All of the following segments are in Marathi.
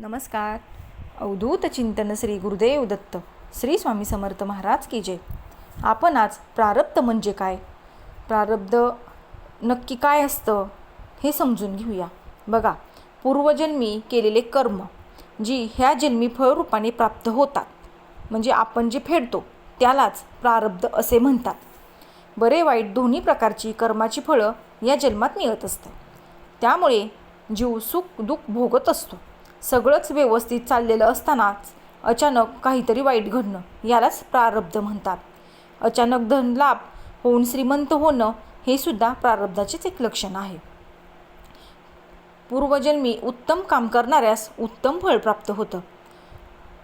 नमस्कार. अवधूत चिंतन श्री गुरुदेव दत्त श्री स्वामी समर्थ महाराज की जय. आपण आज प्रारब्ध म्हणजे काय? प्रारब्ध नक्की काय असतं हे समजून घेऊया. बघा पूर्वजन्मी केलेले कर्म जी ह्या जन्मी फळरूपाने प्राप्त होतात म्हणजे आपण जे फेडतो त्यालाच प्रारब्ध असे म्हणतात. बरे वाईट दोन्ही प्रकारची कर्माची फळं या जन्मात मिळत असतात. त्यामुळे जीव सुख दुःख भोगत असतो. सगळंच व्यवस्थित चाललेलं असतानाच अचानक काहीतरी वाईट घडणं यालाच प्रारब्ध म्हणतात. अचानक धनलाभ होऊन श्रीमंत होणं हे सुद्धा प्रारब्धाचेच एक लक्षण आहे. पूर्वजन्मी उत्तम काम करणाऱ्यास उत्तम फळ प्राप्त होतं.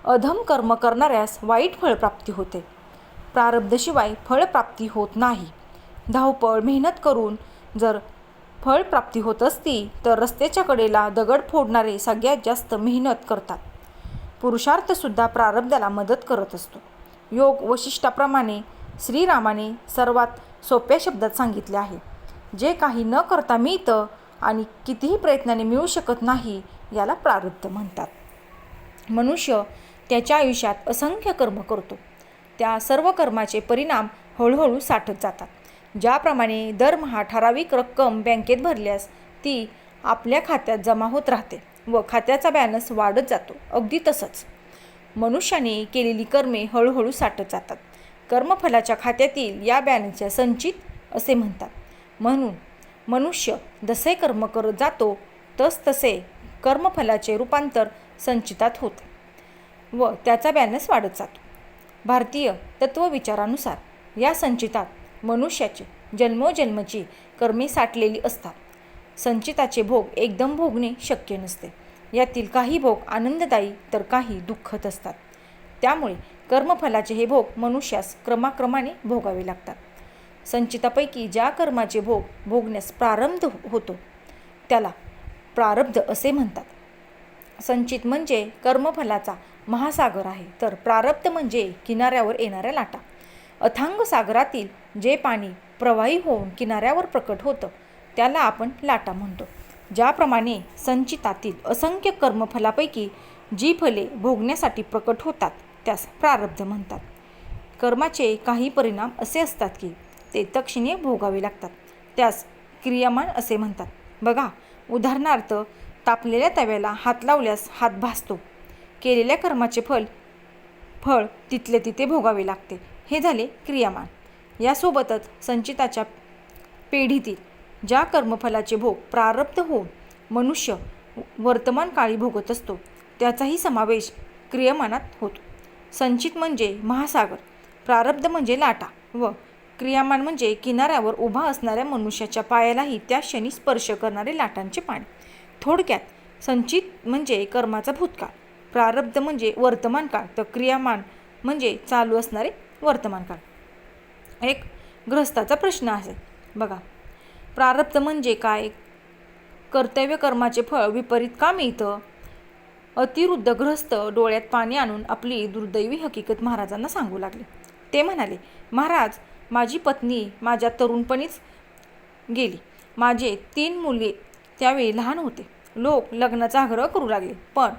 अधम कर्म करणाऱ्यास वाईट फळप्राप्ती होते. प्रारब्धशिवाय फळप्राप्ती होत नाही. धावपळ मेहनत करून जर फळप्राप्ती होत असती तर रस्त्याच्या कडेला दगड फोडणारे सगळ्यात जास्त मेहनत करतात. पुरुषार्थसुद्धा प्रारब्धाला मदत करत असतो. योग वशिष्ठाप्रमाणे श्रीरामाने सर्वात सोप्या शब्दात सांगितले आहे जे काही न करता मिळतं आणि कितीही प्रयत्नाने मिळू शकत नाही याला प्रारब्ध म्हणतात. मनुष्य त्याच्या आयुष्यात असंख्य कर्म करतो. त्या सर्व कर्माचे परिणाम हळूहळू साठत जातात. ज्याप्रमाणे दरमहा ठराविक रक्कम बँकेत भरल्यास ती आपल्या खात्यात जमा होत राहते व खात्याचा बॅलन्स वाढत जातो अगदी तसंच. मनुष्याने केलेली कर्मे हळूहळू साठत जातात. कर्मफलाच्या खात्यातील या बॅलन्सच्या संचित असे म्हणतात. म्हणून मनुष्य जसे कर्म करत जातो तस तसे कर्मफलाचे रूपांतर संचितात होते व त्याचा बॅलन्स वाढत जातो. भारतीय तत्त्वविचारानुसार या संचितात मनुष्याचे जन्मोजन्मची कर्मे साठलेली असतात. संचिताचे भोग एकदम भोगणे शक्य नसते. यातील काही भोग आनंददायी तर काही दुःखद असतात. त्यामुळे कर्मफलाचे हे भोग मनुष्यास क्रमाक्रमाने भोगावे लागतात. संचितापैकी ज्या कर्माचे भोग भोगण्यास प्रारंभ होतो त्याला प्रारब्ध असे म्हणतात. संचित म्हणजे कर्मफलाचा महासागर आहे तर प्रारब्ध म्हणजे किनाऱ्यावर येणाऱ्या लाटा. अथांग सागरातील जे पाणी प्रवाही होऊन किनाऱ्यावर प्रकट होतं त्याला आपण लाटा म्हणतो. ज्याप्रमाणे संचितातील असंख्य कर्मफलापैकी जी फले भोगण्यासाठी प्रकट होतात त्यास प्रारब्ध म्हणतात. कर्माचे काही परिणाम असे असतात की ते तक्षणीय भोगावे लागतात. त्यास क्रियामान असे म्हणतात. बघा उदाहरणार्थ तापलेल्या तव्याला हात लावल्यास हात भासतो. केलेल्या कर्माचे फल फळ तिथले तिथे भोगावे लागते. हे झाले क्रियामान यासोबतच संचिताच्या पेढीतील ज्या कर्मफलाचे भोग प्रारब्ध होऊन मनुष्य वर्तमान काळी भोगत असतो त्याचाही समावेश क्रियमानात होतो. संचित म्हणजे महासागर प्रारब्ध म्हणजे लाटा व क्रियामान म्हणजे किनाऱ्यावर उभा असणाऱ्या मनुष्याच्या पायालाही त्या क्षणी स्पर्श करणारे लाटांचे पाणी. थोडक्यात संचित म्हणजे कर्माचा भूतकाळ. प्रारब्ध म्हणजे वर्तमान काळ तर क्रियामान म्हणजे चालू असणारे वर्तमान काळ. एक ग्रस्ताचा प्रश्न आहे. बघा प्रारब्ध म्हणजे काय? कर्तव्य कर्माचे फळ विपरीत का मिळतं? अतिवृद्ध ग्रस्त डोळ्यात पाणी आणून आपली दुर्दैवी हकीकत महाराजांना सांगू लागले. ते म्हणाले महाराज माझी पत्नी माझ्या तरुणपणीच गेली. माझे तीन मुले त्यावेळी लहान होते. लोक लग्नाचा आग्रह करू लागले. पण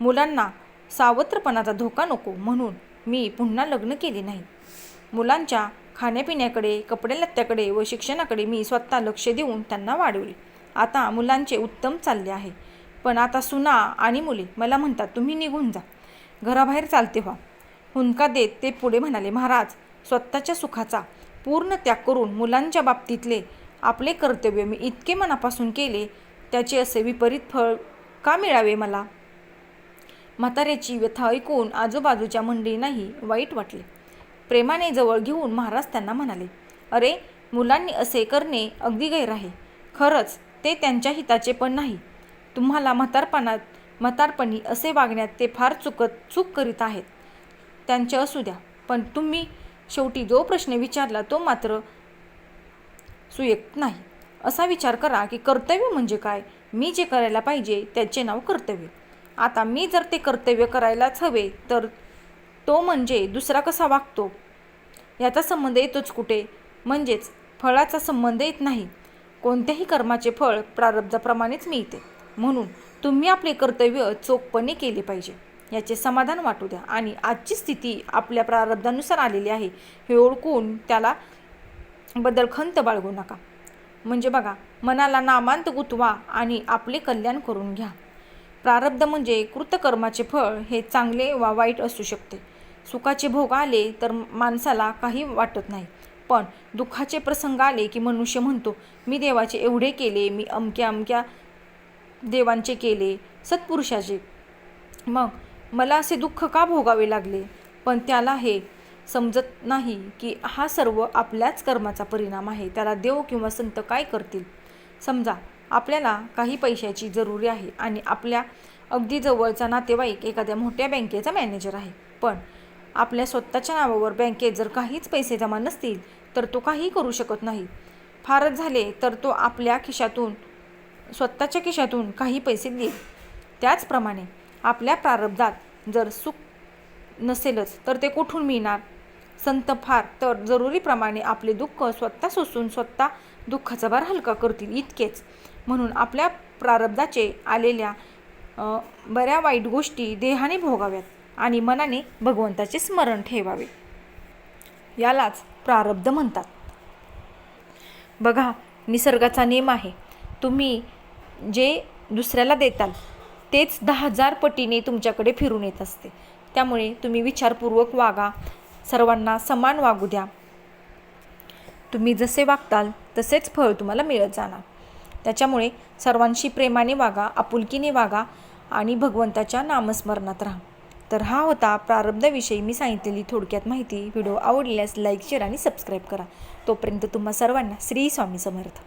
मुलांना सावत्रपणाचा धोका नको म्हणून मी पुन्हा लग्न केले नाही. मुलांच्या खाण्यापिण्याकडे कपड्यालत्त्याकडे व शिक्षणाकडे मी स्वतः लक्ष देऊन त्यांना वाढवले. आता मुलांचे उत्तम चालले आहे. पण आता सुना आणि मुले मला म्हणतात तुम्ही निघून जा. घराबाहेर चालते व्हा. हुंका देत ते पुढे म्हणाले महाराज स्वतःच्या सुखाचा पूर्ण त्याग करून मुलांच्या बाबतीतले आपले कर्तव्य मी इतके मनापासून केले त्याचे असे विपरीत फळ का मिळावे मला? म्हाताऱ्याची व्यथा ऐकून आजूबाजूच्या मंडळींनाही वाईट वाटले. प्रेमाने जवळ घेऊन महाराज त्यांना म्हणाले अरे मुलांनी असे करणे अगदी गैर आहे. खरंच ते त्यांच्या हिताचे पण नाही. तुम्हाला म्हातारपणात म्हातारपणी असे वागण्यात ते फार चुकत चूक करीत आहेत. त्यांचे असू द्या पण तुम्ही शेवटी जो प्रश्न विचारला तो मात्र सुयुक्त नाही. असा विचार करा की कर्तव्य म्हणजे काय? मी जे करायला पाहिजे त्याचे नाव कर्तव्य. आता मी जर ते कर्तव्य करायलाच हवे तर तो म्हणजे दुसरा कसा वागतो? याचा संबंध येतोच कुठे? म्हणजेच फळाचा संबंध येत नाही. कोणत्याही कर्माचे फळ प्रारब्धाप्रमाणेच मिळते. म्हणून तुम्ही आपले कर्तव्य चोखपणे केले पाहिजे. याचे समाधान वाटू द्या. आणि आजची स्थिती आपल्या प्रारब्धानुसार आलेली आहे हे ओळखून त्याला बदल खंत बाळगू नका. म्हणजे बघा मनाला नामांत गुंतवा आणि आपले कल्याण करून घ्या. प्रारब्ध म्हणजे कृतकर्माचे फळ हे चांगले वा वाईट असू शकते. सुखाचे भोग आले तर माणसाला काही वाटत नाही. पण दुःखाचे प्रसंग आले की मनुष्य म्हणतो मी देवाचे एवढे केले मी अमक्या अमक्या देवांचे केले सत्पुरुषाचे. मग मला असे दुःख का भोगावे लागले? पण त्याला हे समजत नाही की हा सर्व आपल्याच कर्माचा परिणाम आहे. त्याला देव किंवा संत काय करतील? समजा आपल्याला काही पैशाची जरुरी आहे आणि आपल्या अगदी जवळचा नातेवाईक एखाद्या मोठ्या बँकेचा मॅनेजर आहे. पण आपल्या स्वतःच्या नावावर बँकेत जर काहीच पैसे जमा नसतील तर तो काही करू शकत नाही. फारच झाले तर तो आपल्या खिशातून स्वतःच्या खिशातून काही पैसे देईल. त्याचप्रमाणे आपल्या प्रारब्धात जर सुख नसेलच तर ते कुठून मिळणार? संत फार तर जरुरीप्रमाणे आपले दुःख स्वतः सोसून स्वतः दुःखाचा भार हलका करतील इतकेच. म्हणून आपल्या प्रारब्धाचे आलेल्या बऱ्या वाईट गोष्टी देहाने भोगाव्यात आणि मनाने भगवंताचे स्मरण ठेवावे. यालाच प्रारब्ध म्हणतात. बघा निसर्गाचा नियम आहे. तुम्ही जे दुसऱ्याला देताल तेच दहा हजार पटीने तुमच्याकडे फिरून येत असते. त्यामुळे तुम्ही विचारपूर्वक वागा. सर्वांना समान वागू द्या. तुम्ही जसे वागताल तसेच फळ तुम्हाला मिळत जाणार. त्याच्यामुळे सर्वांशी प्रेमाने वागा आपुलकीने वागा आणि भगवंताच्या नामस्मरणात राहा. तर हा होता प्रारब्धाविषयी मी सांगितलेली थोडक्यात माहिती. व्हिडिओ आवडल्यास लाईक शेअर आणि सबस्क्राईब करा. तोपर्यंत तुम्हा सर्वांना श्री स्वामी समर्थ.